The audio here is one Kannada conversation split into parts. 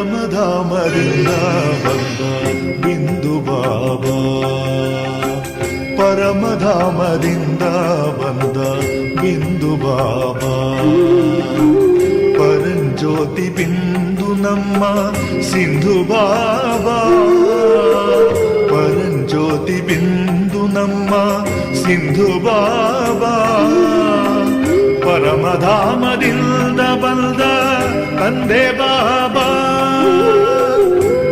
ಪರಮಧಾಮದಿಂದ ಬಂದ ಬಿಂದು ಬಾಬಾ ಪರಮಧಾಮದಿಂದ ಬಂದ ಬಿಂದು ನಮ್ಮ ಸಿಂಧು ಬಾಬಾ ಪರಂಜ್ಯೋತಿ ಬಿಂದು ನಮ್ಮ ಸಿಂಧು ಬಾಬಾ ಪರಮಧಾಮದಿಂದ ಬಂದ ತಂದೆ ಬಾಬಾ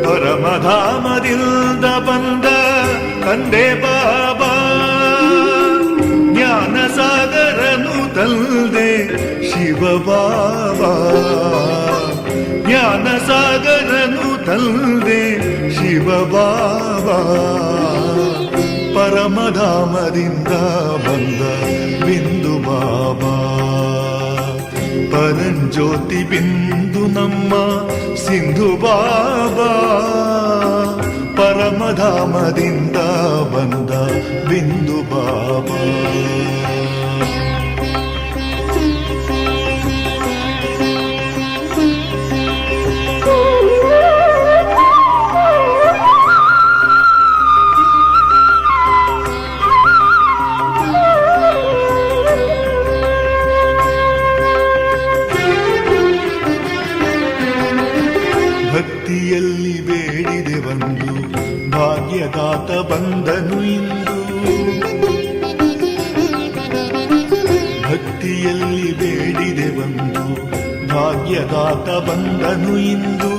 ಪರಮಧಾಮದಿಂದ ಬಂದ ತಂದೆ ಬಾಬಾ ಜ್ಞಾನ ಸಾಗರನು ತಲ್ದೆ ಶಿವ ಬಾಬಾ ಜ್ಞಾನ ಸಾಗರನು ತಲ್ದೆ ಶಿವ ಬಾಬಾ ಪರಮಧಾಮದಿಂದ ಬಂದ ಬಿಂದು ಬಾಬಾ ಪರಂಜ್ಯೋತಿ ಬಿಂದು ನಮ್ಮ ಸಿಂಧು ಬಾಬಾ ಪರಮಧಾಮದಿಂದ ಬಂದ ಬಿಂದು ಬಾಬಾ ಭಾಗ್ಯದಾತ ಬಂದನು ಇಂದು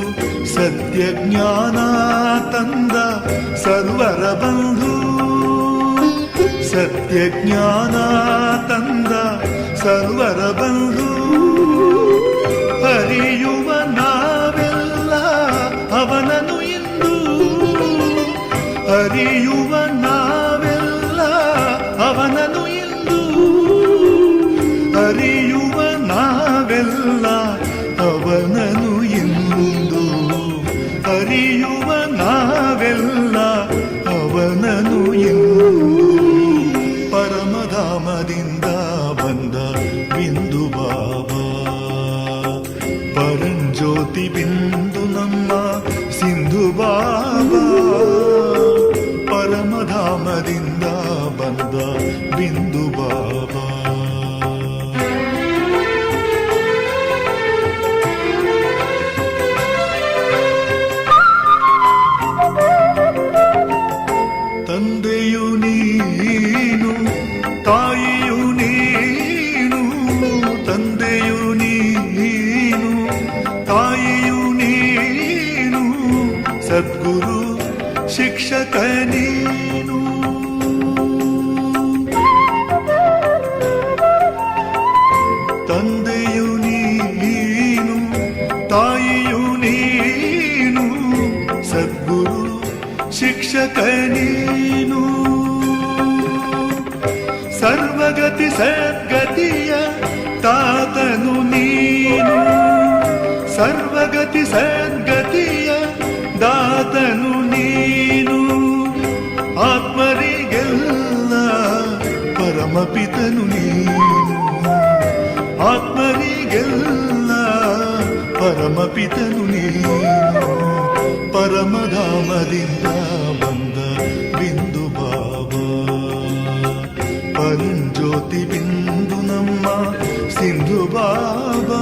ಸತ್ಯ ಜ್ಞಾನ ತಂದ ಸರ್ವರ ಬಂಧು. ಸತ್ಯ ಜ್ಞಾನ ತಂದ ಸರ್ವರ ಬಂಧು. ಹರಿಯುವ ನಾವೆಲ್ಲ ಅವನನು ಇಂದು. ಹರಿಯುವ ನಾವೆಲ್ಲ ಸಿಂಧು ಸರ್ವಗತಿ ಸದ್ಗತಿಯ ದಾತನು ನೀನು ಆತ್ಮರಿಗೆಲ್ಲ ಪರಮಪಿತನು ನೀನು ಆತ್ಮರಿಗೆಲ್ಲ ಪರಮಪಿತನು ನೀನು ಪರಮಧಾಮದಿಂದ ಬಂದ ಬಿಂದು ಬಾಬಾ ಪರಂಜ್ಯೋತಿ ಬಿಂದು ನಮ್ಮ ಸಿಂಧು ಬಾಬಾ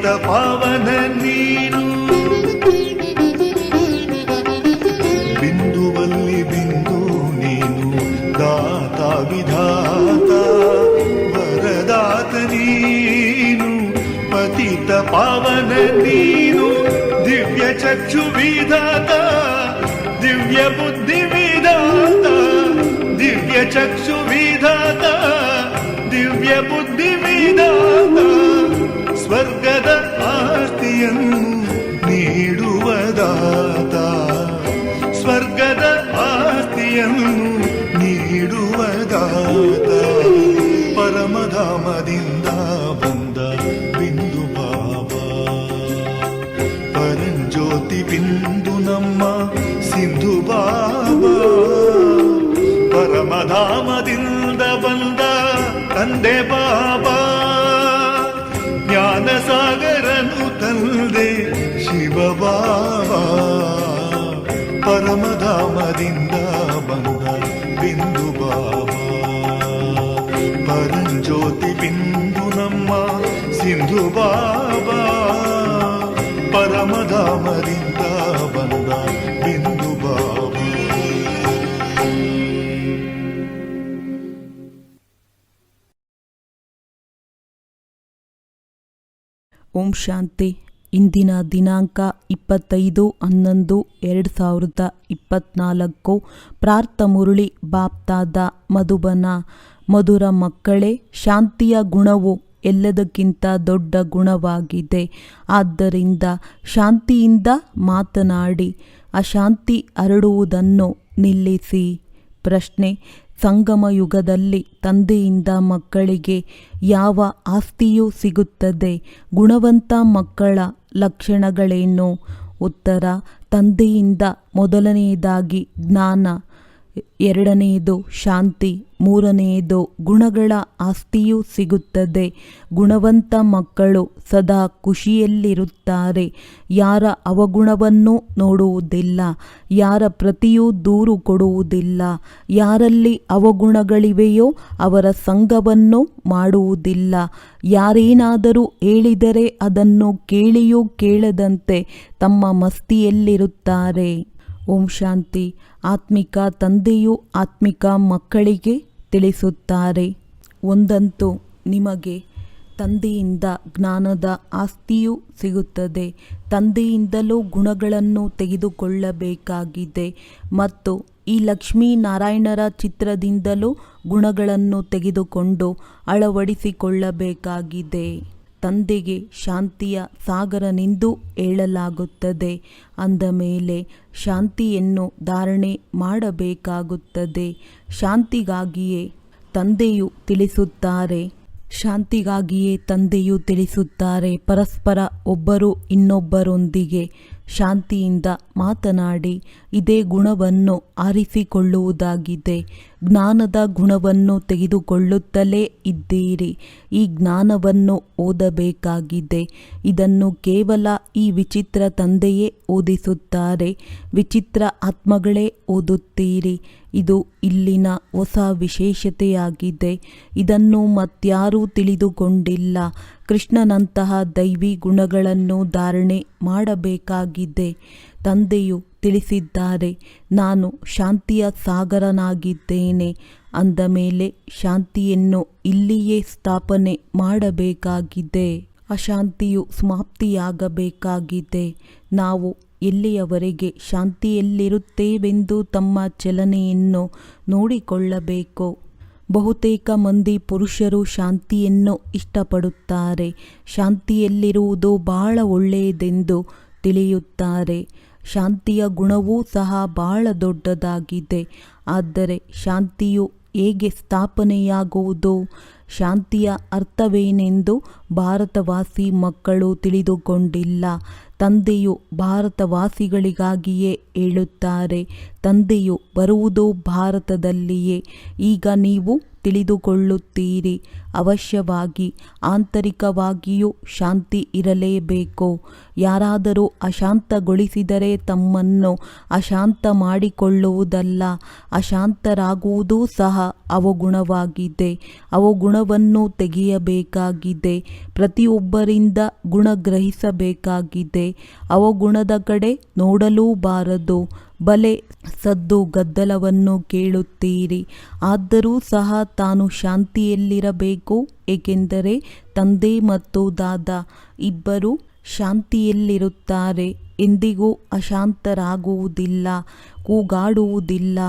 ಪತಿತ ಪಾವನ ನೀನು ಬಿಂದುವಲ್ಲಿ ಬಿಂದು ನೀನು ದಾತ ವಿಧಾತ ವರದಾತ ನೀನು ಪತಿತ ಪಾವನ ನೀನು ದಿವ್ಯ ಚಕ್ಷು ವಿಧಾತ ದಿವ್ಯ ಬುದ್ಧಿ ವಿಧಾತ ದಿವ್ಯ ಚಕ್ಷು ವಿಧಾತ ದಿವ್ಯ ಬುದ್ಧಿ ವಿಧಾತ ಸ್ವರ್ಗದ ಆಸ್ತಿಯನ್ನು ನೀಡುವದಾತ. ಸ್ವರ್ಗದ ಆಸ್ತಿಯನ್ನು ನೀಡುವದಾತ. ಪರಮಧಾಮದಿಂದ ಬಂದ ಬಿಂದು ಬಾಬಾ ಪರಂಜ್ಯೋತಿ ಬಿಂದು ನಮ್ಮ ಸಿಂಧು ಬಾಬಾ. ಪರಮಧಾಮದಿಂದ ಬಂದ ತಂದೆ ಬಾಬಾ ಪರಮಧಾಮದಿಂದ ಬಂದ ಬಿಂದು ಬಾಬಾ ಪರಂಜ್ಯೋತಿ ಬಿಂದು ನಮ್ಮ ಸಿಂಧು ಬಾಬಾ ಪರಮಧಾಮದಿಂದ ಬಂದ ಬಿಂದು ಬಾಬಾ ಓಂ ಶಾಂತಿ ಇಂದಿನ ದಿನಾಂಕ ಇಪ್ಪತ್ತೈದು ಹನ್ನೊಂದು ಎರಡು ಸಾವಿರದ ಇಪ್ಪತ್ನಾಲ್ಕು. ಪ್ರಾರ್ಥ ಮುರುಳಿ ಬಾಪ್ತಾದ ಮಧುಬನ, ಮಧುರ ಮಕ್ಕಳೇ, ಶಾಂತಿಯ ಗುಣವು ಎಲ್ಲದಕ್ಕಿಂತ ದೊಡ್ಡ ಗುಣವಾಗಿದೆ. ಆದ್ದರಿಂದ ಶಾಂತಿಯಿಂದ ಮಾತನಾಡಿ, ಅಶಾಂತಿ ಹರಡುವುದನ್ನು ನಿಲ್ಲಿಸಿ. ಪ್ರಶ್ನೆ ಸಂಗಮ ಯುಗದಲ್ಲಿ ತಂದೆಯಿಂದ ಮಕ್ಕಳಿಗೆ ಯಾವ ಆಸ್ತಿಯೂ ಸಿಗುತ್ತದೆ. ಗುಣವಂತ ಮಕ್ಕಳ ಲಕ್ಷಣಗಳೇನು? ಉತ್ತರ ತಂದೆಯಿಂದ ಮೊದಲನೆಯದಾಗಿ ಜ್ಞಾನ. ಎರಡನೆಯದು ಶಾಂತಿ, ಮೂರನೆಯದು ಗುಣಗಳ ಆಸ್ತಿಯೂ ಸಿಗುತ್ತದೆ. ಗುಣವಂತ ಮಕ್ಕಳು ಸದಾ ಖುಷಿಯಲ್ಲಿರುತ್ತಾರೆ. ಯಾರ ಅವಗುಣವನ್ನು ನೋಡುವುದಿಲ್ಲ, ಯಾರ ಪ್ರತಿಯೂ ದೂರು ಕೊಡುವುದಿಲ್ಲ, ಯಾರಲ್ಲಿ ಅವಗುಣಗಳಿವೆಯೋ ಅವರ ಸಂಘವನ್ನು ಮಾಡುವುದಿಲ್ಲ. ಯಾರೇನಾದರೂ ಹೇಳಿದರೆ ಅದನ್ನು ಕೇಳಿಯೂ ಕೇಳದಂತೆ ತಮ್ಮ ಮಸ್ತಿಯಲ್ಲಿರುತ್ತಾರೆ. ಓಂ ಶಾಂತಿ. ಆತ್ಮಿಕ ತಂದೆಯು ಆತ್ಮಿಕ ಮಕ್ಕಳಿಗೆ ತಿಳಿಸುತ್ತಾರೆ. ಒಂದಂತೂ ನಿಮಗೆ ತಂದೆಯಿಂದ ಜ್ಞಾನದ ಆಸ್ತಿಯೂ ಸಿಗುತ್ತದೆ. ತಂದೆಯಿಂದಲೂ ಗುಣಗಳನ್ನು ತೆಗೆದುಕೊಳ್ಳಬೇಕಾಗಿದೆ. ಮತ್ತು ಈ ಲಕ್ಷ್ಮೀನಾರಾಯಣರ ಚಿತ್ರದಿಂದಲೂ ಗುಣಗಳನ್ನು ತೆಗೆದುಕೊಂಡು ಅಳವಡಿಸಿಕೊಳ್ಳಬೇಕಾಗಿದೆ. ತಂದೆಗೆ ಶಾಂತಿಯ ಸಾಗರನೆಂದು ಹೇಳಲಾಗುತ್ತದೆ. ಅಂದ ಮೇಲೆ ಶಾಂತಿಯನ್ನು ಧಾರಣೆ ಮಾಡಬೇಕಾಗುತ್ತದೆ. ಶಾಂತಿಗಾಗಿಯೇ ತಂದೆಯು ತಿಳಿಸುತ್ತಾರೆ. ಶಾಂತಿಗಾಗಿಯೇ ತಂದೆಯು ತಿಳಿಸುತ್ತಾರೆ. ಪರಸ್ಪರ ಒಬ್ಬರು ಇನ್ನೊಬ್ಬರೊಂದಿಗೆ ಶಾಂತಿಯಿಂದ ಮಾತನಾಡಿ ಇದೇ ಗುಣವನ್ನು ಆರಿಸಿಕೊಳ್ಳುವುದಾಗಿದೆ. ಜ್ಞಾನದ ಗುಣವನ್ನು ತೆಗೆದುಕೊಳ್ಳುತ್ತಲೇ ಇದ್ದೀರಿ. ಈ ಜ್ಞಾನವನ್ನು ಓದಬೇಕಾಗಿದೆ. ಇದನ್ನು ಕೇವಲ ಈ ವಿಚಿತ್ರ ತಂದೆಯೇ ಓದಿಸುತ್ತಾರೆ. ವಿಚಿತ್ರ ಆತ್ಮಗಳೇ ಓದುತ್ತೀರಿ. ಇದು ಇಲ್ಲಿನ ಹೊಸ ವಿಶೇಷತೆಯಾಗಿದೆ. ಇದನ್ನು ಮತ್ಯಾರೂ ತಿಳಿದುಕೊಂಡಿಲ್ಲ. ಕೃಷ್ಣನಂತಹ ದೈವಿ ಗುಣಗಳನ್ನು ಧಾರಣೆ ಮಾಡಬೇಕಾಗಿದೆ. ತಂದೆಯು ತಿಳಿಸಿದ್ದಾರೆ, ನಾನು ಶಾಂತಿಯ ಸಾಗರನಾಗಿದ್ದೇನೆ, ಅಂದ ಮೇಲೆ ಶಾಂತಿಯನ್ನು ಇಲ್ಲಿಯೇ ಸ್ಥಾಪನೆ ಮಾಡಬೇಕಾಗಿದೆ. ಅಶಾಂತಿಯು ಸಮಾಪ್ತಿಯಾಗಬೇಕಾಗಿದೆ. ನಾವು ಎಲ್ಲಿಯವರೆಗೆ ಶಾಂತಿಯಲ್ಲಿರುತ್ತೇವೆಂದು ತಮ್ಮ ಚಲನೆಯನ್ನು ನೋಡಿಕೊಳ್ಳಬೇಕು. ಬಹುತೇಕ ಮಂದಿ ಪುರುಷರು ಶಾಂತಿಯನ್ನು ಇಷ್ಟಪಡುತ್ತಾರೆ. ಶಾಂತಿಯಲ್ಲಿರುವುದು ಬಹಳ ಒಳ್ಳೆಯದೆಂದು ತಿಳಿಯುತ್ತಾರೆ. ಶಾಂತಿಯ ಗುಣವೂ ಸಹ ಬಹಳ ದೊಡ್ಡದಾಗಿದೆ. ಆದರೆ ಶಾಂತಿಯು ಹೇಗೆ ಸ್ಥಾಪನೆಯಾಗುವುದು? ಶಾಂತಿಯ ಅರ್ಥವೇನೆಂದು ಭಾರತವಾಸಿ ಮಕ್ಕಳು ತಿಳಿದುಕೊಂಡಿಲ್ಲ. ತಂದೆಯು ಭಾರತವಾಸಿಗಳಿಗಾಗಿಯೇ ಹೇಳುತ್ತಾರೆ, ತಂದೆಯು ಬರುವುದು ಭಾರತದಲ್ಲಿಯೇ. ಈಗ ನೀವು ತಿಳಿದುಕೊಳ್ಳುತ್ತೀರಿ. ಅವಶ್ಯವಾಗಿ ಆಂತರಿಕವಾಗಿಯೂ ಶಾಂತಿ ಇರಲೇಬೇಕು. ಯಾರಾದರೂ ಅಶಾಂತಗೊಳಿಸಿದರೆ ತಮ್ಮನ್ನು ಅಶಾಂತ ಮಾಡಿಕೊಳ್ಳುವುದಲ್ಲ ಅಶಾಂತರಾಗುವುದೂ ಸಹ ಅವಗುಣವಾಗಿದೆ ಅವಗುಣವನ್ನು ತೆಗೆಯಬೇಕಾಗಿದೆ. ಪ್ರತಿಯೊಬ್ಬರಿಂದ ಗುಣ ಗ್ರಹಿಸಬೇಕಾಗಿದೆ ಅವಗುಣದ ಕಡೆ ನೋಡಲೂಬಾರದು. ಬಲೆ ಸದ್ದು ಗದ್ದಲವನ್ನು ಕೇಳುತ್ತೀರಿ. ಆದರೂ ಸಹ ತಾನು ಶಾಂತಿಯಲ್ಲಿರಬೇಕು, ಏಕೆಂದರೆ ತಂದೆ ಮತ್ತು ದಾದ ಇಬ್ಬರು ಶಾಂತಿಯಲ್ಲಿರುತ್ತಾರೆ. ಎಂದಿಗೂ ಅಶಾಂತರಾಗುವುದಿಲ್ಲ, ಕೂಗಾಡುವುದಿಲ್ಲ.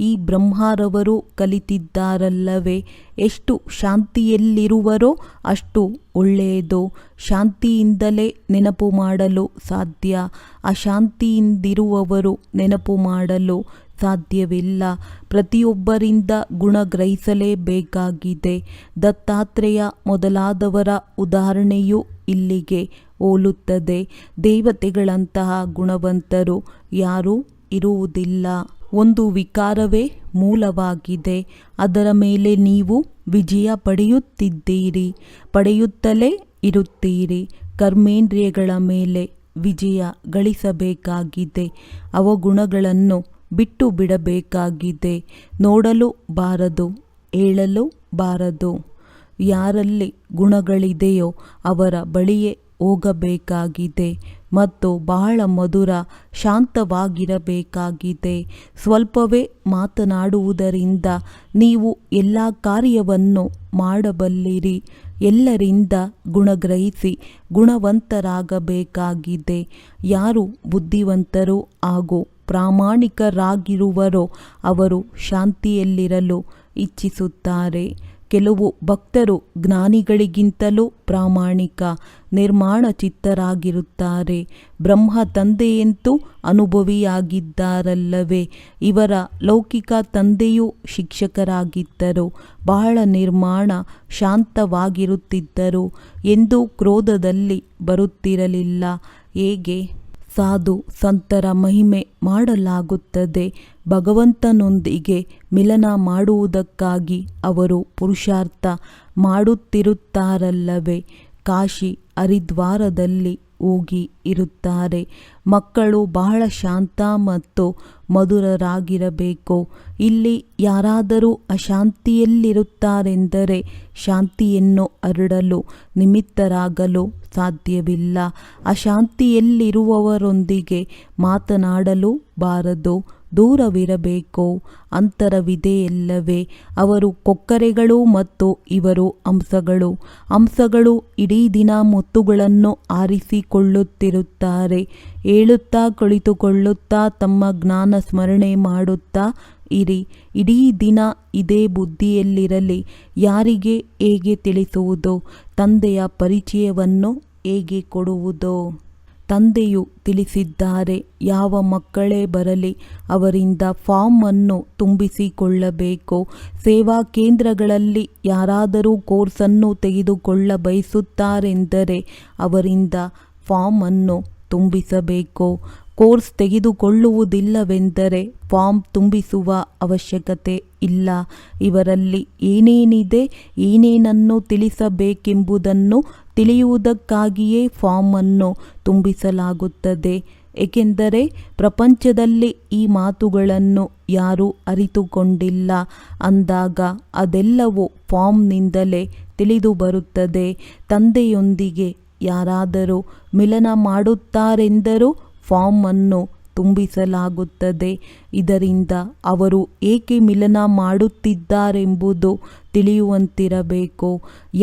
ಈ ಬ್ರಹ್ಮರವರು ಕಲಿತಿದ್ದಾರಲ್ಲವೇ? ಎಷ್ಟು ಶಾಂತಿಯಲ್ಲಿರುವರೋ ಅಷ್ಟು ಒಳ್ಳೆಯದು. ಶಾಂತಿಯಿಂದಲೇ ನೆನಪು ಮಾಡಲು ಸಾಧ್ಯ. ಅಶಾಂತಿಯಿಂದಿರುವವರು ನೆನಪು ಮಾಡಲು ಸಾಧ್ಯವಿಲ್ಲ. ಪ್ರತಿಯೊಬ್ಬರಿಂದ ಗುಣ ಗ್ರಹಿಸಲೇಬೇಕಾಗಿದೆ ದತ್ತಾತ್ರೇಯ ಮೊದಲಾದವರ ಉದಾಹರಣೆಯು ಇಲ್ಲಿಗೆ ಹೋಲುತ್ತದೆ. ದೇವತೆಗಳಂತಹ ಗುಣವಂತರು ಯಾರೂ ಇರುವುದಿಲ್ಲ. ಒಂದು ವಿಕಾರವೇ ಮೂಲವಾಗಿದೆ. ಅದರ ಮೇಲೆ ನೀವು ವಿಜಯ ಪಡೆಯುತ್ತಿದ್ದೀರಿ. ಪಡೆಯುತ್ತಲೇ ಇರುತ್ತೀರಿ. ಕರ್ಮೇಂದ್ರಿಯಗಳ ಮೇಲೆ ವಿಜಯ ಗಳಿಸಬೇಕಾಗಿದೆ. ಅವಗುಣಗಳನ್ನು ಬಿಟ್ಟು ಬಿಡಬೇಕಾಗಿದೆ. ನೋಡಲು ಬಾರದು, ಹೇಳಲು ಬಾರದು. ಯಾರಲ್ಲಿ ಗುಣಗಳಿದೆಯೋ ಅವರ ಬಳಿಯೇ ಹೋಗಬೇಕಾಗಿದೆ. ಮತ್ತು ಬಹಳ ಮಧುರ, ಶಾಂತವಾಗಿರಬೇಕಾಗಿದೆ. ಸ್ವಲ್ಪವೇ ಮಾತನಾಡುವುದರಿಂದ ನೀವು ಎಲ್ಲ ಕಾರ್ಯವನ್ನು ಮಾಡಬಲ್ಲಿರಿ. ಎಲ್ಲರಿಂದ ಗುಣಗ್ರಹಿಸಿ ಗುಣವಂತರಾಗಬೇಕಾಗಿದೆ. ಯಾರು ಬುದ್ಧಿವಂತರು ಹಾಗೂ ಪ್ರಾಮಾಣಿಕರಾಗಿರುವರೋ ಅವರು ಶಾಂತಿಯಲ್ಲಿರಲು ಇಚ್ಛಿಸುತ್ತಾರೆ. ಕೆಲವು ಭಕ್ತರು ಜ್ಞಾನಿಗಳಿಗಿಂತಲೂ ಪ್ರಾಮಾಣಿಕ ನಿರ್ಮಾಣ ಚಿತ್ತರಾಗಿರುತ್ತಾರೆ. ಬ್ರಹ್ಮ ತಂದೆಯಂತೂ ಅನುಭವಿಯಾಗಿದ್ದಾರಲ್ಲವೇ? ಇವರ ಲೌಕಿಕ ತಂದೆಯೂ ಶಿಕ್ಷಕರಾಗಿದ್ದರು. ಬಹಳ ನಿರ್ಮಾಣ ಶಾಂತವಾಗಿರುತ್ತಿದ್ದರು. ಎಂದು ಕ್ರೋಧದಲ್ಲಿ ಬರುತ್ತಿರಲಿಲ್ಲ. ಹೇಗೆ? ಸಾಧು ಸಂತರ ಮಹಿಮೆ ಮಾಡಲಾಗುತ್ತದೆ. ಭಗವಂತನೊಂದಿಗೆ ಮಿಲನ ಮಾಡುವುದಕ್ಕಾಗಿ ಅವರು ಪುರುಷಾರ್ಥ ಮಾಡುತ್ತಿರುತ್ತಾರಲ್ಲವೇ? ಕಾಶಿ ಹರಿದ್ವಾರದಲ್ಲಿ ಹೋಗಿ ಇರುತ್ತಾರೆ. ಮಕ್ಕಳು ಬಹಳ ಶಾಂತ ಮತ್ತು ಮಧುರರಾಗಿರಬೇಕು. ಇಲ್ಲಿ ಯಾರಾದರೂ ಅಶಾಂತಿಯಲ್ಲಿರುತ್ತಾರೆಂದರೆ ಶಾಂತಿಯನ್ನು ಹರಡಲು ನಿಮಿತ್ತರಾಗಲು ಸಾಧ್ಯವಿಲ್ಲ. ಅಶಾಂತಿಯಲ್ಲಿರುವವರೊಂದಿಗೆ ಮಾತನಾಡಲು ಬಾರದು. ದೂರವಿರಬೇಕು? ಅಂತರವಿದೆಯಲ್ಲವೇ ಅವರು ಕೊಕ್ಕರೆಗಳು ಮತ್ತು ಇವರು ಅಂಶಗಳು ಅಂಶಗಳು ಇಡೀ ದಿನ ಮುತ್ತುಗಳನ್ನು ಆರಿಸಿಕೊಳ್ಳುತ್ತಿರುತ್ತಾರೆ. ಹೇಳುತ್ತಾ ಕುಳಿತುಕೊಳ್ಳುತ್ತಾ ತಮ್ಮ ಜ್ಞಾನ ಸ್ಮರಣೆ ಮಾಡುತ್ತಾ ಇರಿ. ಇಡೀ ದಿನ ಇದೇ ಬುದ್ಧಿಯಲ್ಲಿರಲಿ. ಯಾರಿಗೆ ಹೇಗೆ ತಿಳಿಸುವುದು? ತಂದೆಯ ಪರಿಚಯವನ್ನು ಹೇಗೆ ಕೊಡುವುದೋ? ತಂದೆಯು ತಿಳಿಸಿದ್ದಾರೆ, ಯಾವ ಮಕ್ಕಳೇ ಬರಲಿ ಅವರಿಂದ ಫಾರ್ಮ್ ಅನ್ನು ತುಂಬಿಸಿಕೊಳ್ಳಬೇಕು. ಸೇವಾ ಕೇಂದ್ರಗಳಲ್ಲಿ ಯಾರಾದರೂ ಕೋರ್ಸನ್ನು ತೆಗೆದುಕೊಳ್ಳ ಬಯಸುತ್ತಾರೆಂದರೆ ಅವರಿಂದ ಫಾರ್ಮ್ ಅನ್ನು ತುಂಬಿಸಬೇಕು. ಕೋರ್ಸ್ ತೆಗೆದುಕೊಳ್ಳುವುದಿಲ್ಲವೆಂದರೆ ಫಾರ್ಮ್ ತುಂಬಿಸುವ ಅವಶ್ಯಕತೆ ಇಲ್ಲ. ಇವರಲ್ಲಿ ಏನೇನಿದೆ, ಏನೇನನ್ನು ತಿಳಿಸಬೇಕೆಂಬುದನ್ನು ತಿಳಿಯುವುದಕ್ಕಾಗಿಯೇ ಫಾರ್ಮ್ ಅನ್ನು ತುಂಬಿಸಲಾಗುತ್ತದೆ. ಏಕೆಂದರೆ ಪ್ರಪಂಚದಲ್ಲಿ ಈ ಮಾತುಗಳನ್ನು ಯಾರೂ ಅರಿತುಕೊಂಡಿಲ್ಲ. ಅಂದಾಗ ಅದೆಲ್ಲವೂ ಫಾರ್ಮ್ನಿಂದಲೇ ತಿಳಿದು ಬರುತ್ತದೆ ತಂದೆಯೊಂದಿಗೆ ಯಾರಾದರೂ ಮಿಲನ ಮಾಡುತ್ತಾರೆಂದರೂ ಫಾರ್ಮ್ ಅನ್ನು ತುಂಬಿಸಲಾಗುತ್ತದೆ. ಇದರಿಂದ ಅವರು ಏಕೆ ಮಿಲನ ಮಾಡುತ್ತಿದ್ದಾರೆಂಬುದು ತಿಳಿಯುವಂತಿರಬೇಕು.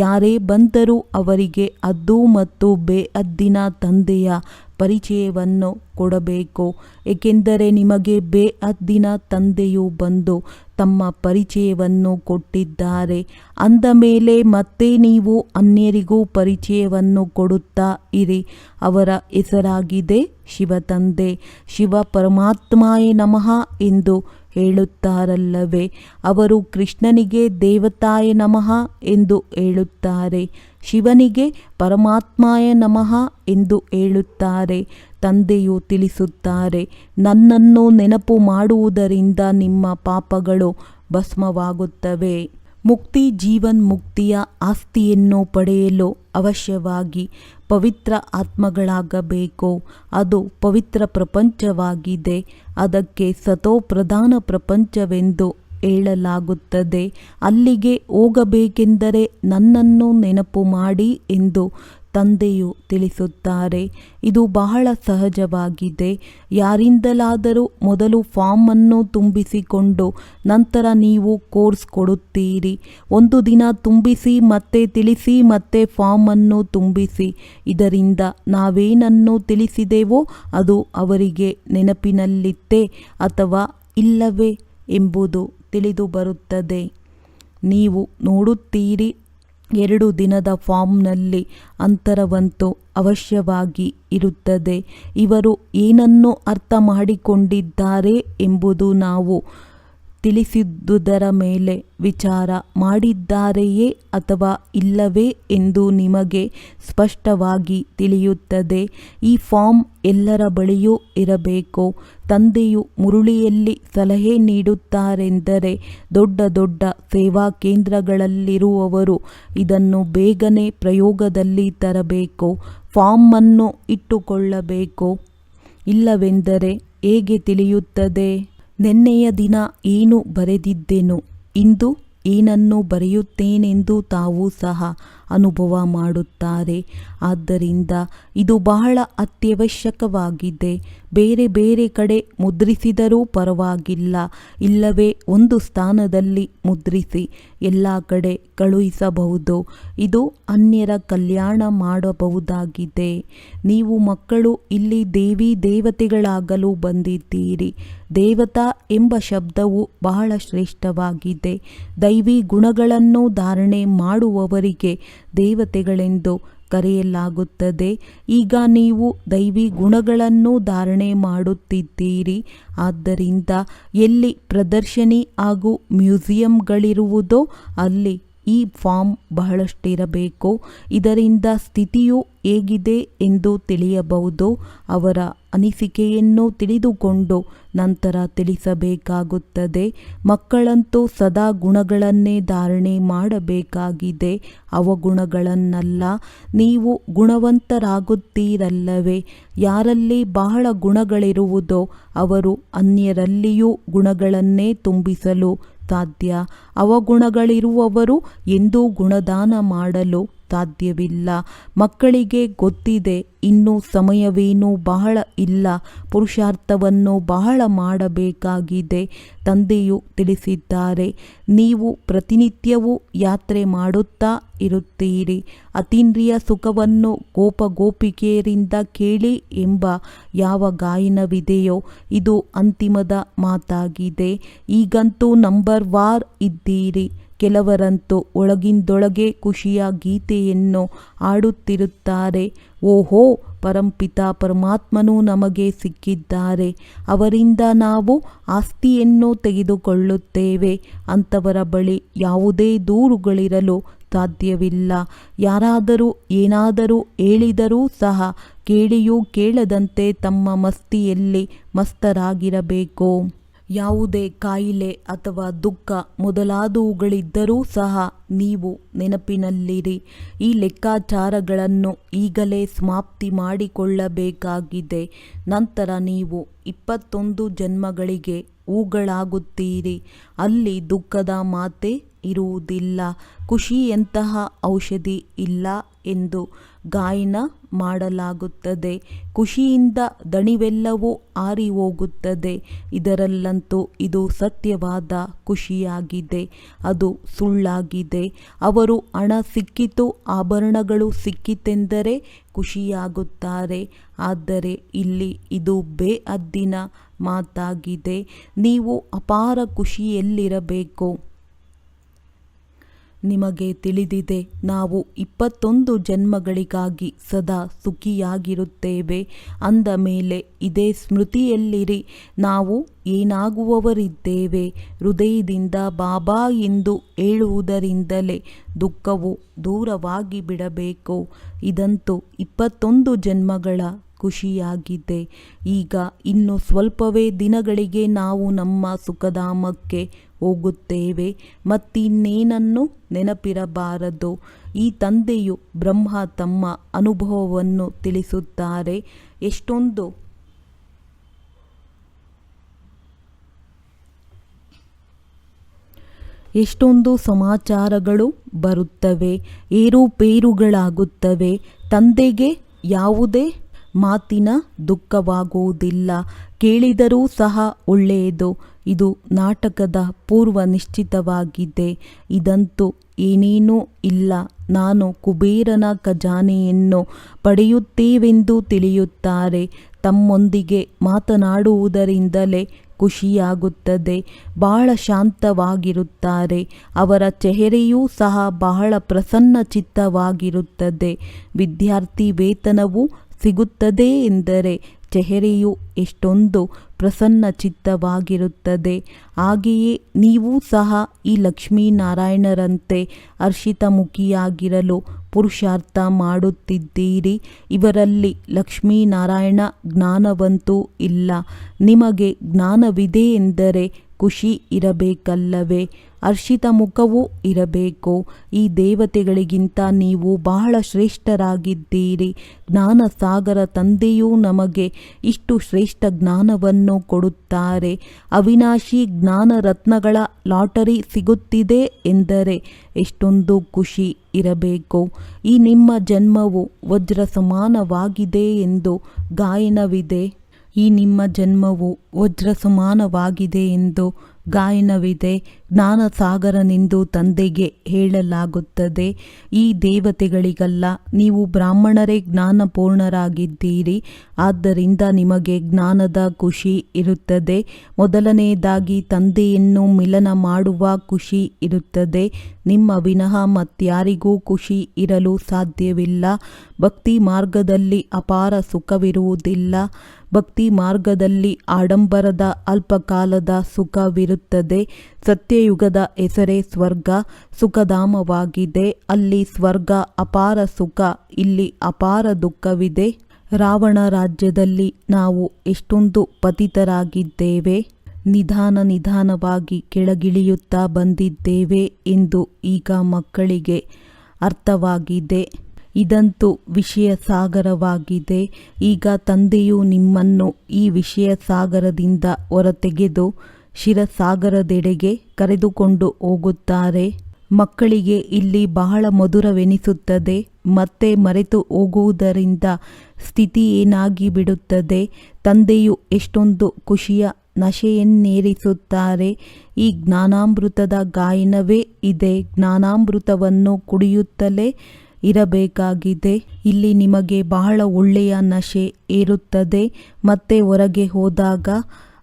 ಯಾರೇ ಬಂದರೂ ಅವರಿಗೆ ಅದ್ದು ಮತ್ತು ಬೇಅದ್ದಿನ ತಂದೆಯ ಪರಿಚಯವನ್ನು ಕೊಡಬೇಕು. ಏಕೆಂದರೆ ನಿಮಗೆ ಬೇಅದ್ದಿನ ತಂದೆಯು ಬಂದು ತಮ್ಮ ಪರಿಚಯವನ್ನು ಕೊಟ್ಟಿದ್ದಾರೆ. ಅಂದ ಮೇಲೆ ಮತ್ತೆ ನೀವು ಅನ್ಯರಿಗೂ ಪರಿಚಯವನ್ನು ಕೊಡುತ್ತಾ ಇರಿ. ಅವರ ಹೆಸರಾಗಿದೆ ಶಿವತಂದೆ. ಶಿವ ಪರಮಾತ್ಮಾಯೇ ನಮಃ ಎಂದು ಹೇಳುತ್ತಾರಲ್ಲವೇ? ಅವರು ಕೃಷ್ಣನಿಗೆ, ದೇವತಾಯ ನಮಃ ಎಂದು ಹೇಳುತ್ತಾರೆ. ಶಿವನಿಗೆ, ಪರಮಾತ್ಮಾಯ ನಮಃ ಎಂದು ಹೇಳುತ್ತಾರೆ. ತಂದೆಯು ತಿಳಿಸುತ್ತಾರೆ, ನನ್ನನ್ನು ನೆನಪು ಮಾಡುವುದರಿಂದ ನಿಮ್ಮ ಪಾಪಗಳು ಭಸ್ಮವಾಗುತ್ತವೆ. ಮುಕ್ತಿ ಜೀವನ್ ಮುಕ್ತಿಯ ಆಸ್ತಿಯನ್ನು ಪಡೆಯಲು ಅವಶ್ಯವಾಗಿ ಪವಿತ್ರ ಆತ್ಮಗಳಾಗಬೇಕು. ಅದು ಪವಿತ್ರ ಪ್ರಪಂಚವಾಗಿದೆ. ಅದಕ್ಕೆ ಸತೋ ಪ್ರಧಾನ ಪ್ರಪಂಚವೆಂದು ಹೇಳಲಾಗುತ್ತದೆ. ಅಲ್ಲಿಗೆ ಹೋಗಬೇಕೆಂದರೆ ನನ್ನನ್ನು ನೆನಪು ಮಾಡಿ ಎಂದು ತಂದೆಯು ತಿಳಿಸುತ್ತಾರೆ, ಇದು ಬಹಳ ಸಹಜವಾಗಿದೆ. ಯಾರಿಂದಲಾದರೂ ಮೊದಲು ಫಾರ್ಮ್ ಅನ್ನು ತುಂಬಿಸಿಕೊಂಡು ನಂತರ ನೀವು ಕೋರ್ಸ್ ಕೊಡುತ್ತೀರಿ. ಒಂದು ದಿನ ತುಂಬಿಸಿ, ಮತ್ತೆ ತಿಳಿಸಿ, ಮತ್ತೆ ಫಾರ್ಮ್ ಅನ್ನು ತುಂಬಿಸಿ. ಇದರಿಂದ ನಾವೇನನ್ನು ತಿಳಿಸಿದೆವೋ ಅದು ಅವರಿಗೆ ನೆನಪಿನಲ್ಲಿತ್ತೆ ಅಥವಾ ಇಲ್ಲವೇ ಎಂಬುದು ತಿಳಿದು ಬರುತ್ತದೆ ನೀವು ನೋಡುತ್ತೀರಿ ಎರಡು ದಿನದ ಫಾರ್ಮ್ನಲ್ಲಿ ಅಂತರವಂತೂ ಅವಶ್ಯವಾಗಿ ಇರುತ್ತದೆ. ಇವರು ಏನನ್ನು ಅರ್ಥ ಮಾಡಿಕೊಂಡಿದ್ದಾರೆ ಎಂಬುದು ನಾವು ತಿಳಿಸಿದ್ದುದರ ಮೇಲೆ ವಿಚಾರ ಮಾಡಿದ್ದಾರೆಯೇ ಅಥವಾ ಇಲ್ಲವೇ ಎಂದು ನಿಮಗೆ ಸ್ಪಷ್ಟವಾಗಿ ತಿಳಿಯುತ್ತದೆ. ಈ ಫಾರ್ಮ್ ಎಲ್ಲರ ಬಳಿಯೂ ಇರಬೇಕು. ತಂದೆಯು ಮುರುಳಿಯಲ್ಲಿ ಸಲಹೆ ನೀಡುತ್ತಾರೆಂದರೆ ದೊಡ್ಡ ದೊಡ್ಡ ಸೇವಾ ಕೇಂದ್ರಗಳಲ್ಲಿರುವವರು ಇದನ್ನು ಬೇಗನೆ ಪ್ರಯೋಗದಲ್ಲಿ ತರಬೇಕು. ಫಾರ್ಮನ್ನು ಇಟ್ಟುಕೊಳ್ಳಬೇಕು. ಇಲ್ಲವೆಂದರೆ ಹೇಗೆ ತಿಳಿಯುತ್ತದೆ? ನಿನ್ನೆಯ ದಿನ ಏನು ಬರೆದಿದ್ದೆನು? ಇಂದು ಏನನ್ನು ಬರೆಯುತ್ತೇನೆಂದು ತಾವು ಸಹ ಅನುಭವ ಮಾಡುತ್ತಾರೆ. ಆದ್ದರಿಂದ ಇದು ಬಹಳ ಅತ್ಯವಶ್ಯಕವಾಗಿದೆ. ಬೇರೆ ಬೇರೆ ಕಡೆ ಮುದ್ರಿಸಿದರೂ ಪರವಾಗಿಲ್ಲ. ಇಲ್ಲವೇ ಒಂದು ಸ್ಥಾನದಲ್ಲಿ ಮುದ್ರಿಸಿ ಎಲ್ಲ ಕಡೆ ಕಳುಹಿಸಬಹುದು. ಇದು ಅನ್ಯರ ಕಲ್ಯಾಣ ಮಾಡಬಹುದಾಗಿದೆ. ನೀವು ಮಕ್ಕಳು ಇಲ್ಲಿ ದೇವಿ ದೇವತೆಗಳಾಗಲು ಬಂದಿದ್ದೀರಿ. ದೇವತಾ ಎಂಬ ಶಬ್ದವು ಬಹಳ ಶ್ರೇಷ್ಠವಾಗಿದೆ. ದೈವಿ ಗುಣಗಳನ್ನು ಧಾರಣೆ ಮಾಡುವವರಿಗೆ ದೇವತೆಗಳೆಂದು ಕರೆಯಲಾಗುತ್ತದೆ. ಈಗ ನೀವು ದೈವಿ ಗುಣಗಳನ್ನು ಧಾರಣೆ ಮಾಡುತ್ತಿದ್ದೀರಿ. ಆದ್ದರಿಂದ ಎಲ್ಲಿ ಪ್ರದರ್ಶನಿ ಹಾಗೂ ಮ್ಯೂಸಿಯಂಗಳಿರುವುದೋ ಅಲ್ಲಿ ಈ ಫಾರ್ಮ್ ಬಹಳಷ್ಟಿರಬೇಕು. ಇದರಿಂದ ಸ್ಥಿತಿಯು ಹೇಗಿದೆ ಎಂದು ತಿಳಿಯಬಹುದು. ಅವರ ಅನಿಸಿಕೆಯನ್ನು ತಿಳಿದುಕೊಂಡು ನಂತರ ತಿಳಿಸಬೇಕಾಗುತ್ತದೆ. ಮಕ್ಕಳಂತೂ ಸದಾ ಗುಣಗಳನ್ನೇ ಧಾರಣೆ ಮಾಡಬೇಕಾಗಿದೆ. ಅವಗುಣಗಳನ್ನಲ್ಲ ನೀವು ಗುಣವಂತರಾಗುತ್ತೀರಲ್ಲವೇ. ಯಾರಲ್ಲಿ ಬಹಳ ಗುಣಗಳಿರುವುದೋ ಅವರು ಅನ್ಯರಲ್ಲಿಯೂ ಗುಣಗಳನ್ನೇ ತುಂಬಿಸಲು ಸಾಧ್ಯ. ಅವಗುಣಗಳಿರುವವರು ಎಂದೂ ಗುಣದಾನ ಮಾಡಲು ಸಾಧ್ಯವಿಲ್ಲ. ಮಕ್ಕಳಿಗೆ ಗೊತ್ತಿದೆ, ಇನ್ನು ಸಮಯವೇನೂ ಬಹಳ ಇಲ್ಲ. ಪುರುಷಾರ್ಥವನ್ನು ಬಹಳ ಮಾಡಬೇಕಾಗಿದೆ, ತಂದೆಯು ತಿಳಿಸಿದ್ದಾರೆ. ನೀವು ಪ್ರತಿನಿತ್ಯವೂ ಯಾತ್ರೆ ಮಾಡುತ್ತಾ ಇರುತ್ತೀರಿ. ಅತೀಂದ್ರಿಯ ಸುಖವನ್ನು ಗೋಪಗೋಪಿಕೆಯರಿಂದ ಕೇಳಿ ಎಂಬ ಯಾವ ಗಾಯನವಿದೆಯೋ, ಇದು ಅಂತಿಮದ ಮಾತಾಗಿದೆ. ಈಗಂತೂ ನಂಬರ್ ವಾರ್ ಇದ್ದೀರಿ. ಕೆಲವರಂತೂ ಒಳಗಿಂದೊಳಗೆ ಖುಷಿಯ ಗೀತೆಯನ್ನು ಆಡುತ್ತಿರುತ್ತಾರೆ ಓಹೋ, ಪರಂಪಿತ ಪರಮಾತ್ಮನು ನಮಗೆ ಸಿಕ್ಕಿದ್ದಾರೆ. ಅವರಿಂದ ನಾವು ಆಸ್ತಿಯನ್ನು ತೆಗೆದುಕೊಳ್ಳುತ್ತೇವೆ. ಅಂಥವರ ಬಳಿ ಯಾವುದೇ ದೂರುಗಳಿರಲು ಸಾಧ್ಯವಿಲ್ಲ. ಯಾರಾದರೂ ಏನಾದರೂ ಹೇಳಿದರೂ ಸಹ ಕೇಳಿಯೂ ಕೇಳದಂತೆ ತಮ್ಮ ಮಸ್ತಿಯಲ್ಲಿ ಮಸ್ತರಾಗಿರಬೇಕು. ಯಾವುದೇ ಕಾಯಿಲೆ ಅಥವಾ ದುಃಖ ಮೊದಲಾದವುಗಳಿದ್ದರೂ ಸಹ ನೀವು ನೆನಪಿನಲ್ಲಿರಿ. ಈ ಲೆಕ್ಕಾಚಾರಗಳನ್ನು ಈಗಲೇ ಸಮಾಪ್ತಿ ಮಾಡಿಕೊಳ್ಳಬೇಕಾಗಿದೆ. ನಂತರ ನೀವು ಇಪ್ಪತ್ತೊಂದು ಜನ್ಮಗಳಿಗೆ ಹೂಗಳಾಗುತ್ತೀರಿ. ಅಲ್ಲಿ ದುಃಖದ ಮಾತೆ ಇರುವುದಿಲ್ಲ. ಖುಷಿಯಂತಹ ಔಷಧಿ ಇಲ್ಲ ಎಂದು ಗಾಯನ ಮಾಡಲಾಗುತ್ತದೆ. ಖುಷಿಯಿಂದ ದಣಿವೆಲ್ಲವೂ ಆರಿ ಹೋಗುತ್ತದೆ ಇದರಲ್ಲಂತೂ ಇದು ಸತ್ಯವಾದ ಖುಷಿಯಾಗಿದೆ. ಅದು ಸುಳ್ಳಾಗಿದೆ. ಅವರು ಹಣ ಸಿಕ್ಕಿತು, ಆಭರಣಗಳು ಸಿಕ್ಕಿತೆಂದರೆ ಖುಷಿಯಾಗುತ್ತಾರೆ. ಆದರೆ ಇಲ್ಲಿ ಇದು ಬೇಅದ್ದಿನ ಮಾತಾಗಿದೆ. ನೀವು ಅಪಾರ ಖುಷಿಯಲ್ಲಿರಬೇಕು. ನಿಮಗೆ ತಿಳಿದಿದೆ, ನಾವು ಇಪ್ಪತ್ತೊಂದು ಜನ್ಮಗಳಿಗಾಗಿ ಸದಾ ಸುಖಿಯಾಗಿರುತ್ತೇವೆ. ಅಂದ ಮೇಲೆ, ಇದೇ ಸ್ಮೃತಿಯಲ್ಲಿರಿ, ನಾವು ಏನಾಗುವವರಿದ್ದೇವೆ? ಹೃದಯದಿಂದ ಬಾಬಾ ಎಂದು ಹೇಳುವುದರಿಂದಲೇ ದುಃಖವು ದೂರವಾಗಿ ಬಿಡಬೇಕು. ಇದಂತೂ ಇಪ್ಪತ್ತೊಂದು ಜನ್ಮಗಳ ಖುಷಿಯಾಗಿದೆ. ಈಗ ಇನ್ನು ಸ್ವಲ್ಪವೇ ದಿನಗಳಿಗೆ ನಾವು ನಮ್ಮ ಸುಖಧಾಮಕ್ಕೆ ಹೋಗುತ್ತೇವೆ. ಮತ್ತಿನ್ನೇನನ್ನು ನೆನಪಿರಬಾರದು. ಈ ತಂದೆಯು ಬ್ರಹ್ಮ ತಮ್ಮ ಅನುಭವವನ್ನು ತಿಳಿಸುತ್ತಾರೆ. ಎಷ್ಟೊಂದು ಎಷ್ಟೊಂದು ಸಮಾಚಾರಗಳು ಬರುತ್ತವೆ. ಏರುಪೇರುಗಳಾಗುತ್ತವೆ. ತಂದೆಗೆ ಯಾವುದೇ ಮಾತಿನ ದುಃಖವಾಗುವುದಿಲ್ಲ. ಕೇಳಿದರೂ ಸಹ ಒಳ್ಳೆಯದು. ಇದು ನಾಟಕದ ಪೂರ್ವ ನಿಶ್ಚಿತವಾಗಿದೆ. ಇದಂತೂ ಏನೇನೂ ಇಲ್ಲ. ನಾನು ಕುಬೇರನ ಖಜಾನೆಯನ್ನು ಪಡೆಯುತ್ತೇವೆಂದು ತಿಳಿಯುತ್ತಾರೆ. ತಮ್ಮೊಂದಿಗೆ ಮಾತನಾಡುವುದರಿಂದಲೇ ಖುಷಿಯಾಗುತ್ತದೆ. ಬಹಳ ಶಾಂತವಾಗಿರುತ್ತಾರೆ. ಅವರ ಚೆಹರೆಯೂ ಸಹ ಬಹಳ ಪ್ರಸನ್ನ ಚಿತ್ತವಾಗಿರುತ್ತದೆ ವಿದ್ಯಾರ್ಥಿ ವೇತನವು ಸಿಗುತ್ತದೆ ಎಂದರೆ ಚೆಹರೆಯು ಎಷ್ಟೊಂದು ಪ್ರಸನ್ನ ಚಿತ್ತವಾಗಿರುತ್ತದೆ. ಹಾಗೆಯೇ ನೀವು ಸಹ ಈ ಲಕ್ಷ್ಮೀನಾರಾಯಣರಂತೆ ಹರ್ಷಿತಮುಖಿಯಾಗಿರಲು ಪುರುಷಾರ್ಥ ಮಾಡುತ್ತಿದ್ದೀರಿ. ಇವರಲ್ಲಿ ಲಕ್ಷ್ಮೀನಾರಾಯಣ ಜ್ಞಾನವಂತೂ ಇಲ್ಲ. ನಿಮಗೆ ಜ್ಞಾನವಿದೆ ಎಂದರೆ ಖುಷಿ ಇರಬೇಕಲ್ಲವೇ? ಹರ್ಷಿತ ಮುಖವೂ ಇರಬೇಕು. ಈ ದೇವತೆಗಳಿಗಿಂತ ನೀವು ಬಹಳ ಶ್ರೇಷ್ಠರಾಗಿದ್ದೀರಿ. ಜ್ಞಾನ ಸಾಗರ ತಂದೆಯೂ ನಮಗೆ ಇಷ್ಟು ಶ್ರೇಷ್ಠ ಜ್ಞಾನವನ್ನು ಕೊಡುತ್ತಾರೆ. ಅವಿನಾಶಿ ಜ್ಞಾನ ರತ್ನಗಳ ಲಾಟರಿ ಸಿಗುತ್ತಿದೆ ಎಂದರೆ ಎಷ್ಟೊಂದು ಖುಷಿ ಇರಬೇಕು. ಈ ನಿಮ್ಮ ಜನ್ಮವು ವಜ್ರ ಸಮಾನವಾಗಿದೆ ಎಂದು ಗಾಯನವಿದೆ. ಈ ನಿಮ್ಮ ಜನ್ಮವು ವಜ್ರ ಸಮಾನವಾಗಿದೆ ಎಂದು ಗಾಯನವಿದೆ. ಜ್ಞಾನಸಾಗರನೆಂದು ತಂದೆಗೆ ಹೇಳಲಾಗುತ್ತದೆ, ಈ ದೇವತೆಗಳಿಗಲ್ಲ ನೀವು ಬ್ರಾಹ್ಮಣರೇ ಜ್ಞಾನಪೂರ್ಣರಾಗಿದ್ದೀರಿ, ಆದ್ದರಿಂದ ನಿಮಗೆ ಜ್ಞಾನದ ಖುಷಿ ಇರುತ್ತದೆ. ಮೊದಲನೆಯದಾಗಿ, ತಂದೆಯನ್ನು ಮಿಲನ ಮಾಡುವ ಖುಷಿ ಇರುತ್ತದೆ. ನಿಮ್ಮ ವಿನಃ ಮತ್ಯಾರಿಗೂ ಖುಷಿ ಇರಲು ಸಾಧ್ಯವಿಲ್ಲ. ಭಕ್ತಿ ಮಾರ್ಗದಲ್ಲಿ ಅಪಾರ ಸುಖವಿರುವುದಿಲ್ಲ. ಭಕ್ತಿ ಮಾರ್ಗದಲ್ಲಿ ಆಡಂಬರದ ಅಲ್ಪಕಾಲದ ಸುಖವಿರುತ್ತದೆ. ಸತ್ಯಯುಗದ ಹೆಸರೇ ಸ್ವರ್ಗ, ಸುಖಧಾಮವಾಗಿದೆ. ಅಲ್ಲಿ ಸ್ವರ್ಗ, ಅಪಾರ ಸುಖ, ಇಲ್ಲಿ ಅಪಾರ ದುಃಖವಿದೆ. ರಾವಣ ರಾಜ್ಯದಲ್ಲಿ ನಾವು ಎಷ್ಟೊಂದು ಪತಿತರಾಗಿದ್ದೇವೆ. ನಿಧಾನ ನಿಧಾನವಾಗಿ ಕೆಳಗಿಳಿಯುತ್ತಾ ಬಂದಿದ್ದೇವೆ ಎಂದು ಈಗ ಮಕ್ಕಳಿಗೆ ಅರ್ಥವಾಗಿದೆ. ಇದಂತೂ ವಿಷಯ ಸಾಗರವಾಗಿದೆ. ಈಗ ತಂದೆಯು ನಿಮ್ಮನ್ನು ಈ ವಿಷಯ ಸಾಗರದಿಂದ ಹೊರತೆಗೆದು ಶಿರಸಾಗರದೆಡೆಗೆ ಕರೆದುಕೊಂಡು ಹೋಗುತ್ತಾರೆ. ಮಕ್ಕಳಿಗೆ ಇಲ್ಲಿ ಬಹಳ ಮಧುರವೆನಿಸುತ್ತದೆ. ಮತ್ತೆ ಮರೆತು ಹೋಗುವುದರಿಂದ ಸ್ಥಿತಿ ಏನಾಗಿ ಬಿಡುತ್ತದೆ ತಂದೆಯು ಎಷ್ಟೊಂದು ಖುಷಿಯ ನಶೆಯನ್ನೇರಿಸುತ್ತಾರೆ. ಈ ಜ್ಞಾನಾಮೃತದ ಗಾಯನವೇ ಇದೆ. ಜ್ಞಾನಾಮೃತವನ್ನು ಕುಡಿಯುತ್ತಲೇ ಇರಬೇಕಾಗಿದೆ. ಇಲ್ಲಿ ನಿಮಗೆ ಬಹಳ ಒಳ್ಳೆಯ ನಶೆ ಏರುತ್ತದೆ. ಮತ್ತೆ ಹೊರಗೆ ಹೋದಾಗ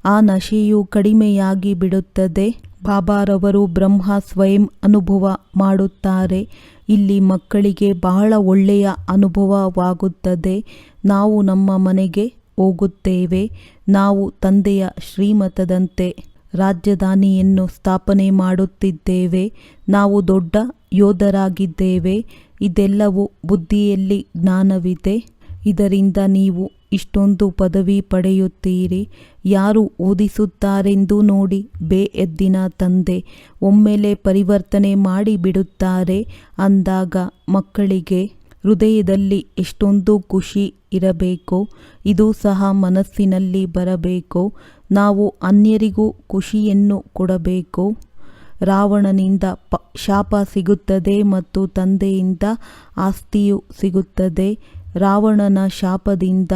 ಆ ನಶೆಯು ಕಡಿಮೆಯಾಗಿ ಬಿಡುತ್ತದೆ. ಬಾಬಾರವರು ಬ್ರಹ್ಮ ಸ್ವಯಂ ಅನುಭವ ಮಾಡುತ್ತಾರೆ. ಇಲ್ಲಿ ಮಕ್ಕಳಿಗೆ ಬಹಳ ಒಳ್ಳೆಯ ಅನುಭವವಾಗುತ್ತದೆ. ನಾವು ನಮ್ಮ ಮನೆಗೆ ಹೋಗುತ್ತೇವೆ. ನಾವು ತಂದೆಯ ಶ್ರೀಮತದಂತೆ ರಾಜಧಾನಿಯನ್ನು ಸ್ಥಾಪನೆ ಮಾಡುತ್ತಿದ್ದೇವೆ. ನಾವು ದೊಡ್ಡ ಯೋಧರಾಗಿದ್ದೇವೆ. ಇದೆಲ್ಲವೂ ಬುದ್ಧಿಯಲ್ಲಿ ಜ್ಞಾನವಿದೆ. ಇದರಿಂದ ನೀವು ಇಷ್ಟೊಂದು ಪದವಿ ಪಡೆಯುತ್ತೀರಿ? ಯಾರು ಓದಿಸುತ್ತಾರೆಂದು ನೋಡಿ ಬೇ ಎದ್ದಿನ ತಂದೆ ಒಮ್ಮೆಲೆ ಪರಿವರ್ತನೆ ಮಾಡಿಬಿಡುತ್ತಾರೆ ಅಂದಾಗ ಮಕ್ಕಳಿಗೆ ಹೃದಯದಲ್ಲಿ ಎಷ್ಟೊಂದು ಖುಷಿ ಇರಬೇಕು, ಇದು ಸಹ ಮನಸ್ಸಿನಲ್ಲಿ ಬರಬೇಕು, ನಾವು ಅನ್ಯರಿಗೂ ಖುಷಿಯನ್ನು ಕೊಡಬೇಕು? ರಾವಣನಿಂದ ಪ ಶಾಪ ಸಿಗುತ್ತದೆ ಮತ್ತು ತಂದೆಯಿಂದ ಆಸ್ತಿಯು ಸಿಗುತ್ತದೆ. ರಾವಣನ ಶಾಪದಿಂದ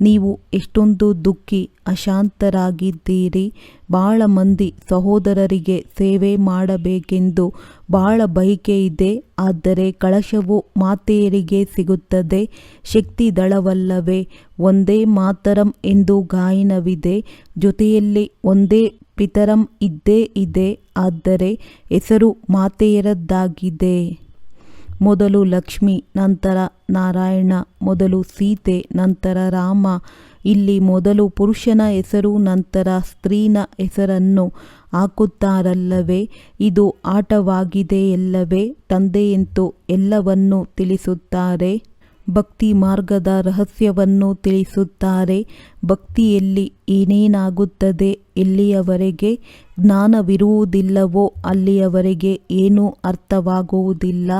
ನೀವು ಎಷ್ಟೊಂದು ದುಃಖಿ, ಅಶಾಂತರಾಗಿದ್ದೀರಿ. ಭಾಳ ಮಂದಿ ಸಹೋದರರಿಗೆ ಸೇವೆ ಮಾಡಬೇಕೆಂದು ಭಾಳ ಬಯಕೆ ಇದೆ. ಆದರೆ ಕಳಶವು ಮಾತೆಯರಿಗೆ ಸಿಗುತ್ತದೆ. ಶಕ್ತಿ ದಳವಲ್ಲವೇ, ಒಂದೇ ಮಾತರಂ ಎಂದು ಗಾಯನವಿದೆ. ಜೊತೆಯಲ್ಲಿ ಒಂದೇ ಪಿತರಂ ಇದ್ದೇ ಇದೆ. ಆದರೆ ಹೆಸರು ಮಾತೆಯರದ್ದಾಗಿದೆ. ಮೊದಲು ಲಕ್ಷ್ಮಿ, ನಂತರ ನಾರಾಯಣ, ಮೊದಲು ಸೀತೆ, ನಂತರ ರಾಮ. ಇಲ್ಲಿ ಮೊದಲು ಪುರುಷನ ಹೆಸರು, ನಂತರ ಸ್ತ್ರೀನ ಹೆಸರನ್ನು ಹಾಕುತ್ತಾರಲ್ಲವೇ? ಇದು ಆಟವಾಗಿದೆಯಲ್ಲವೇ? ತಂದೆಯಂತೂ ಎಲ್ಲವನ್ನೂ ತಿಳಿಸುತ್ತಾರೆ. ಭಕ್ತಿ ಮಾರ್ಗದ ರಹಸ್ಯವನ್ನು ತಿಳಿಸುತ್ತಾರೆ. ಭಕ್ತಿಯಲ್ಲಿ ಏನೇನಾಗುತ್ತದೆ? ಎಲ್ಲಿಯವರೆಗೆ ಜ್ಞಾನವಿರುವುದಿಲ್ಲವೋ ಅಲ್ಲಿಯವರೆಗೆ ಏನೂ ಅರ್ಥವಾಗುವುದಿಲ್ಲ.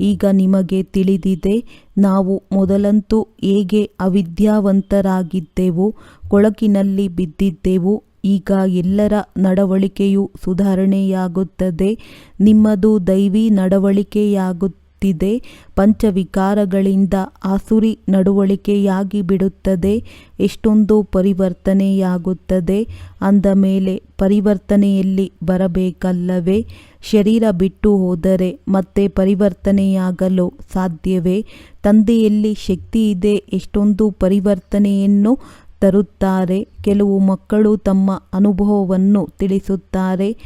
ಈಗ ನಿಮಗೆ ತಿಳಿದಿದೆ, ನಾವು ಮೊದಲಂತೂ ಹೇಗೆ ಅವಿದ್ಯಾವಂತರಾಗಿದ್ದೆವು, ಕೊಳಕಿನಲ್ಲಿ ಬಿದ್ದಿದ್ದೆವು, ಈಗ ಎಲ್ಲರ ನಡವಳಿಕೆಯು ಸುಧಾರಣೆಯಾಗುತ್ತದೆ. ನಿಮ್ಮದು ದೈವಿ ನಡವಳಿಕೆಯಾಗುತ್ತಿದೆ. ಪಂಚವಿಕಾರಗಳಿಂದ ಆಸುರಿ ನಡವಳಿಕೆಯಾಗಿ ಬಿಡುತ್ತದೆ. ಎಷ್ಟೊಂದು ಪರಿವರ್ತನೆಯಾಗುತ್ತದೆ. ಅಂದ ಮೇಲೆ ಪರಿವರ್ತನೆಯಲ್ಲಿ ಬರಬೇಕಲ್ಲವೇ? ಶರೀರ ಬಿಟ್ಟು ಹೋದರೆ ಮತ್ತೆ ಪರಿವರ್ತನೆಯಾಗಲು ಸಾಧ್ಯವೇ? ತಂದೆಯಲ್ಲಿ ಶಕ್ತಿ ಇದೆ. ಎಷ್ಟೊಂದು ಪರಿವರ್ತನೆಯನ್ನು ತರುತ್ತಾರೆ. ಕೆಲವು ಮಕ್ಕಳು ತಮ್ಮ ಅನುಭವವನ್ನು ತಿಳಿಸುತ್ತಾರೆ.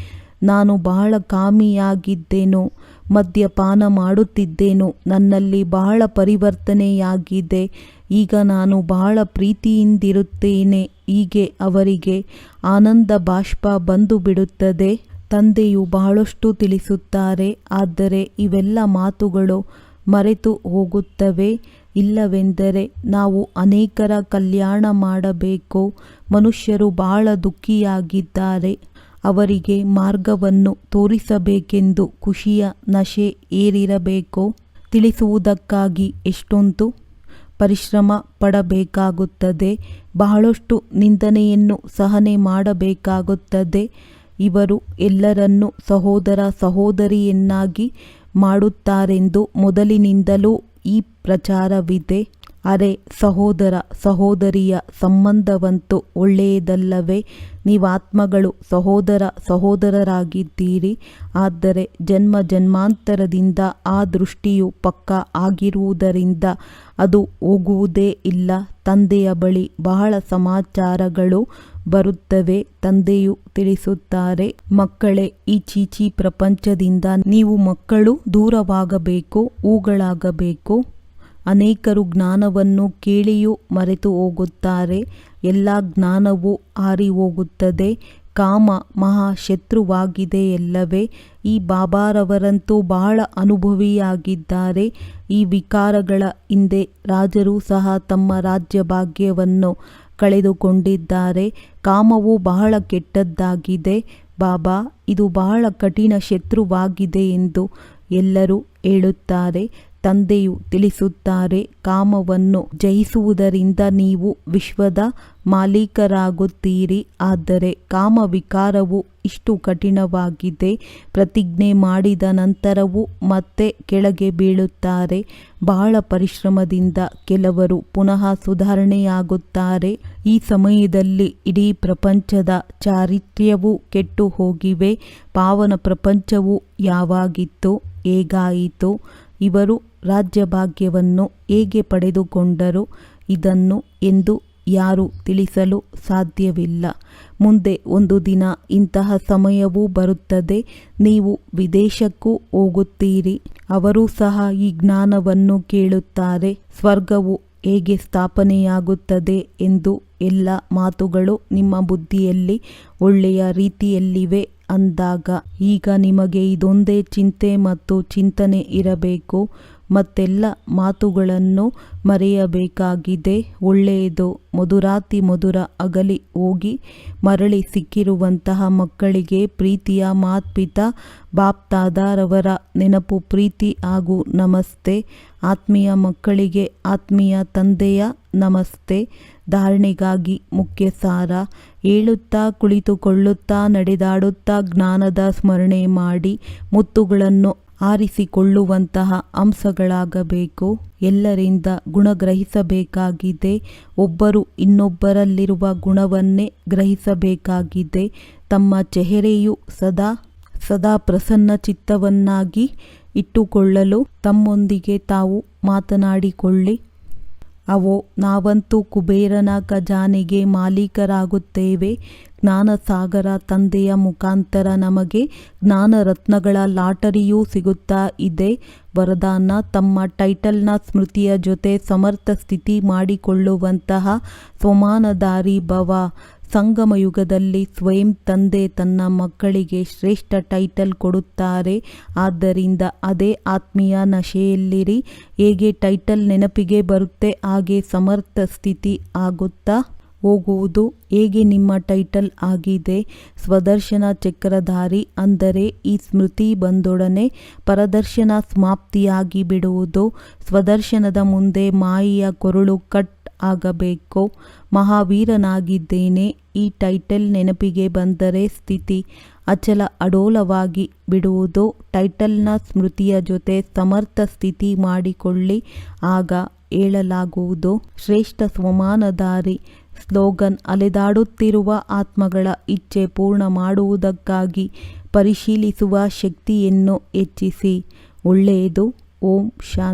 ನಾನು ಬಹಳ ಕಾಮಿಯಾಗಿದ್ದೇನು? ಮದ್ಯಪಾನ ಮಾಡುತ್ತಿದ್ದೇನು? ನನ್ನಲ್ಲಿ ಬಹಳ ಪರಿವರ್ತನೆಯಾಗಿದೆ. ಈಗ ನಾನು ಬಹಳ ಪ್ರೀತಿಯಿಂದಿರುತ್ತೇನೆ. ಹೀಗೆ ಅವರಿಗೆ ಆನಂದ ಬಾಷ್ಪ ಬಂದು ಬಿಡುತ್ತದೆ. ತಂದೆಯು ಬಹಳಷ್ಟು ತಿಳಿಸುತ್ತಾರೆ. ಆದರೆ ಇವೆಲ್ಲ ಮಾತುಗಳು ಮರೆತು ಹೋಗುತ್ತವೆ. ಇಲ್ಲವೆಂದರೆ ನಾವು ಅನೇಕರ ಕಲ್ಯಾಣ ಮಾಡಬೇಕು. ಮನುಷ್ಯರು ಬಹಳ ದುಃಖಿಯಾಗಿದ್ದಾರೆ. ಅವರಿಗೆ ಮಾರ್ಗವನ್ನು ತೋರಿಸಬೇಕೆಂದು ಖುಷಿಯ ನಶೆ ಏರಿರಬೇಕು? ತಿಳಿಸುವುದಕ್ಕಾಗಿ ಎಷ್ಟೊಂದು ಪರಿಶ್ರಮ ಪಡಬೇಕಾಗುತ್ತದೆ. ಬಹಳಷ್ಟು ನಿಂದನೆಯನ್ನು ಸಹನೆ ಮಾಡಬೇಕಾಗುತ್ತದೆ. ಇವರು ಎಲ್ಲರನ್ನು ಸಹೋದರ ಸಹೋದರಿಯನ್ನಾಗಿ ಮಾಡುತ್ತಾರೆಂದು ಮೊದಲಿನಿಂದಲೂ ಈ ಪ್ರಚಾರವಿದೆ. ಅರೆ ಸಹೋದರ ಸಹೋದರಿಯ ಸಂಬಂಧವಂತೂ ಒಳ್ಳೆಯದಲ್ಲವೇ? ನೀವಾತ್ಮಗಳು ಸಹೋದರ ಸಹೋದರರಾಗಿದ್ದೀರಿ. ಆದರೆ ಜನ್ಮ ಜನ್ಮಾಂತರದಿಂದ ಆ ದೃಷ್ಟಿಯು ಪಕ್ಕ ಆಗಿರುವುದರಿಂದ ಅದು ಹೋಗುವುದೇ ಇಲ್ಲ. ತಂದೆಯ ಬಳಿ ಬಹಳ ಸಮಾಚಾರಗಳು ಬರುತ್ತವೆ, ತಂದೆಯು ತಿಳಿಸುತ್ತಾರೆ. ಮಕ್ಕಳೇ, ಈ ಚೀಚಿ ಪ್ರಪಂಚದಿಂದ ನೀವು ಮಕ್ಕಳು ದೂರವಾಗಬೇಕು, ಹೂಗಳಾಗಬೇಕು. ಅನೇಕರು ಜ್ಞಾನವನ್ನು ಕೇಳಿಯೂ ಮರೆತು ಹೋಗುತ್ತಾರೆ. ಎಲ್ಲ ಜ್ಞಾನವೂ ಹಾರಿ ಹೋಗುತ್ತದೆ ಕಾಮ ಮಹಾ ಶತ್ರುವಾಗಿದೆಯಲ್ಲವೇ ಈ ಬಾಬಾರವರಂತೂ ಬಹಳ ಅನುಭವಿಯಾಗಿದ್ದಾರೆ. ಈ ವಿಕಾರಗಳ ಹಿಂದೆ ರಾಜರು ಸಹ ತಮ್ಮ ರಾಜ್ಯ ಭಾಗ್ಯವನ್ನು ಕಳೆದುಕೊಂಡಿದ್ದಾರೆ. ಕಾಮವು ಬಹಳ ಕೆಟ್ಟದ್ದಾಗಿದೆ. ಬಾಬಾ, ಇದು ಬಹಳ ಕಠಿಣ ಶತ್ರುವಾಗಿದೆ ಎಂದು ಎಲ್ಲರೂ ಹೇಳುತ್ತಾರೆ. ತಂದೆಯು ತಿಳಿಸುತ್ತಾರೆ, ಕಾಮವನ್ನು ಜಯಿಸುವುದರಿಂದ ನೀವು ವಿಶ್ವದ ಮಾಲೀಕರಾಗುತ್ತೀರಿ. ಆದರೆ ಕಾಮವಿಕಾರವು ಇಷ್ಟು ಕಠಿಣವಾಗಿದೆ. ಪ್ರತಿಜ್ಞೆ ಮಾಡಿದ ನಂತರವೂ ಮತ್ತೆ ಕೆಳಗೆ ಬೀಳುತ್ತಾರೆ. ಬಹಳ ಪರಿಶ್ರಮದಿಂದ ಕೆಲವರು ಪುನಃ ಸುಧಾರಣೆಯಾಗುತ್ತಾರೆ. ಈ ಸಮಯದಲ್ಲಿ ಇಡೀ ಪ್ರಪಂಚದ ಚಾರಿತ್ರ್ಯವು ಕೆಟ್ಟು ಹೋಗಿವೆ. ಪಾವನ ಪ್ರಪಂಚವು ಯಾವಾಗಿತ್ತು? ಹೇಗಾಯಿತು? ಇವರು ರಾಜ್ಯಭಾಗ್ಯವನ್ನು ಹೇಗೆ ಪಡೆದುಕೊಂಡರು ಇದನ್ನು ಎಂದು ಯಾರು ತಿಳಿಸಲು ಸಾಧ್ಯವಿಲ್ಲ. ಮುಂದೆ ಒಂದು ದಿನ ಇಂತಹ ಸಮಯವೂ ಬರುತ್ತದೆ, ನೀವು ವಿದೇಶಕ್ಕೂ ಹೋಗುತ್ತೀರಿ. ಅವರೂ ಸಹ ಈ ಜ್ಞಾನವನ್ನು ಕೇಳುತ್ತಾರೆ, ಸ್ವರ್ಗವು ಹೇಗೆ ಸ್ಥಾಪನೆಯಾಗುತ್ತದೆ ಎಂದು ಎಲ್ಲ ಮಾತುಗಳು ನಿಮ್ಮ ಬುದ್ಧಿಯಲ್ಲಿ ಒಳ್ಳೆಯ ರೀತಿಯಲ್ಲಿವೆ ಅಂದಾಗ, ಈಗ ನಿಮಗೆ ಇದೊಂದೇ ಚಿಂತೆ ಮತ್ತು ಚಿಂತನೆ ಇರಬೇಕು, ಮತ್ತೆಲ್ಲ ಮಾತುಗಳನ್ನು ಮರೆಯಬೇಕಾಗಿದೆ. ಒಳ್ಳೆಯದು. ಮಧುರಾತಿ ಮಧುರ ಅಗಲಿ ಹೋಗಿ ಮರಳಿ ಸಿಕ್ಕಿರುವಂತಹ ಮಕ್ಕಳಿಗೆ ಪ್ರೀತಿಯ ಮಾತ್ಪಿತ ಬಾಪ್ತಾದಾರವರ ನೆನಪು ಪ್ರೀತಿ ಹಾಗೂ ನಮಸ್ತೆ. ಆತ್ಮೀಯ ಮಕ್ಕಳಿಗೆ ಆತ್ಮೀಯ ತಂದೆಯ ನಮಸ್ತೆ. ಧಾರಣೆಗಾಗಿ ಮುಖ್ಯ ಸಾರ ಹೇಳುತ್ತಾ ಕುಳಿತುಕೊಳ್ಳುತ್ತಾ, ನಡೆದಾಡುತ್ತಾ ಜ್ಞಾನದ ಸ್ಮರಣೆ ಮಾಡಿ ಮುತ್ತುಗಳನ್ನು ಆರಿಸಿಕೊಳ್ಳುವಂತಹ ಅಂಶಗಳಾಗಬೇಕು. ಎಲ್ಲರಿಂದ ಗುಣಗ್ರಹಿಸಬೇಕಾಗಿದೆ. ಒಬ್ಬರು ಇನ್ನೊಬ್ಬರಲ್ಲಿರುವ ಗುಣವನ್ನೇ ಗ್ರಹಿಸಬೇಕಾಗಿದೆ. ತಮ್ಮ ಚೆಹರೆಯು ಸದಾ ಸದಾ ಪ್ರಸನ್ನ ಚಿತ್ತವನ್ನಾಗಿ ಇಟ್ಟುಕೊಳ್ಳಲು ತಮ್ಮೊಂದಿಗೆ ತಾವು ಮಾತನಾಡಿಕೊಳ್ಳಿ. ಅವೋ ನಾವಂತೂ ಕುಬೇರನ ಖಜಾನೆಗೆ ಮಾಲೀಕರಾಗುತ್ತೇವೆ. ಜ್ಞಾನಸಾಗರ ತಂದೆಯ ಮುಖಾಂತರ ನಮಗೆ ಜ್ಞಾನರತ್ನಗಳ ಲಾಟರಿಯೂ ಸಿಗುತ್ತಾ ಇದೆ. ವರದಾನ ತಮ್ಮ ಟೈಟಲ್ನ ಸ್ಮೃತಿಯ ಜೊತೆ ಸಮರ್ಥ ಸ್ಥಿತಿ ಮಾಡಿಕೊಳ್ಳುವಂತಹ ಸ್ವಮಾನಧಾರಿ ಭವ ಸಂಗಮ ಯುಗದಲ್ಲಿ ಸ್ವಯಂ ತಂದೆ ತನ್ನ ಮಕ್ಕಳಿಗೆ ಶ್ರೇಷ್ಠ ಟೈಟಲ್ ಕೊಡುತ್ತಾರೆ. ಆದ್ದರಿಂದ ಅದೇ ಆತ್ಮೀಯ ನಶೆಯಲ್ಲಿರಿ. ಹೇಗೆ ಟೈಟಲ್ ನೆನಪಿಗೆ ಬರುತ್ತೆ, ಹಾಗೆ ಸಮರ್ಥ ಸ್ಥಿತಿ ಆಗುತ್ತಾ ಹೋಗುವುದು. ಹೇಗೆ ನಿಮ್ಮ ಟೈಟಲ್ ಆಗಿದೆ? ಸ್ವದರ್ಶನ ಚಕ್ರಧಾರಿ ಅಂದರೆ ಈ ಸ್ಮೃತಿ ಬಂದೊಡನೆ ಪರದರ್ಶನ ಸಮಾಪ್ತಿಯಾಗಿ ಬಿಡುವುದು ಸ್ವದರ್ಶನದ ಮುಂದೆ ಮಾಯಿಯ ಕೊರಳು ಕಟ್ ಆಗಬೇಕೋ. ಮಹಾವೀರನಾಗಿದ್ದೇನೆ. ಈ ಟೈಟಲ್ ನೆನಪಿಗೆ ಬಂದರೆ ಸ್ಥಿತಿ ಅಚಲ ಅಡೋಲವಾಗಿ ಬಿಡುವುದು. ಟೈಟಲ್ನ ಸ್ಮೃತಿಯ ಜೊತೆ ಸಮರ್ಥ ಸ್ಥಿತಿ ಮಾಡಿಕೊಳ್ಳಿ. ಆಗ ಹೇಳಲಾಗುವುದು ಶ್ರೇಷ್ಠ ಸ್ವಮಾನಧಾರಿ ಸ್ಲೋಗನ್ ಅಲೆದಾಡುತ್ತಿರುವ ಆತ್ಮಗಳ ಇಚ್ಛೆ ಪೂರ್ಣ ಮಾಡುವುದಕ್ಕಾಗಿ ಪರಿಶೀಲಿಸುವ ಶಕ್ತಿಯನ್ನು ಹೆಚ್ಚಿಸಿ. ಒಳ್ಳೆಯದು. ಓಂ ಶಾಂತಿ.